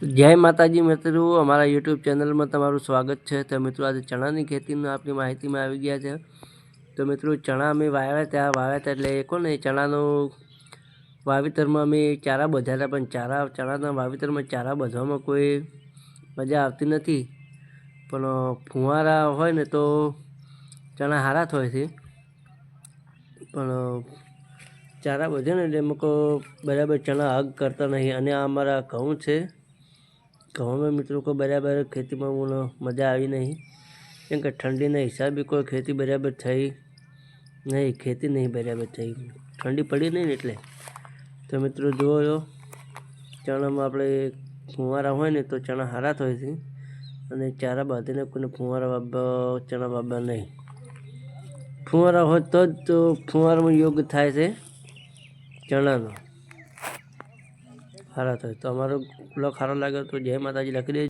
જય માતાજી મિત્રો, અમારા યુટ્યુબ ચેનલમાં તમારું સ્વાગત છે. તો મિત્રો, આજે ચણાની ખેતીની આપણી માહિતીમાં આવી ગયા છે. તો મિત્રો, ચણા અમે વાવ્યા ત્યાં વાવ્યા હતા એટલે કોને ચણાનું વાવેતરમાં અમે ચારા બધાતા પણ ચારા, ચણાના વાવેતરમાં ચારા બધવામાં કોઈ મજા આવતી નથી. પણ ફુવારા હોય ને તો ચણા સારા થાય છે. પણ ચારા બધે ને એટલે અમુક બરાબર ચણા હગ કરતા નહીં. અને આ અમારા ઘઉં છે. ઘઉંમાં મિત્રો કોઈ બરાબર ખેતીમાં મને મજા આવી નહીં. કેમ કે ઠંડીના હિસાબે કોઈ ખેતી બરાબર થઈ નહીં, ખેતી નહીં બરાબર થઈ. ઠંડી પડી નહીં એટલે. તો મિત્રો છો ચણામાં આપણે ફુવારા હોય ને તો ચણા હારા થાય છે. અને ચારા બાંધીને કોઈને ફુવારા બાબા ચણા બાબા નહીં. ફુવારા હોય તો જ તો ફુવારામાં યોગ થાય છે ચણાનો. સારા થાય. તો અમારો સારો લાગે તો જય માતાજી લખી દેજો.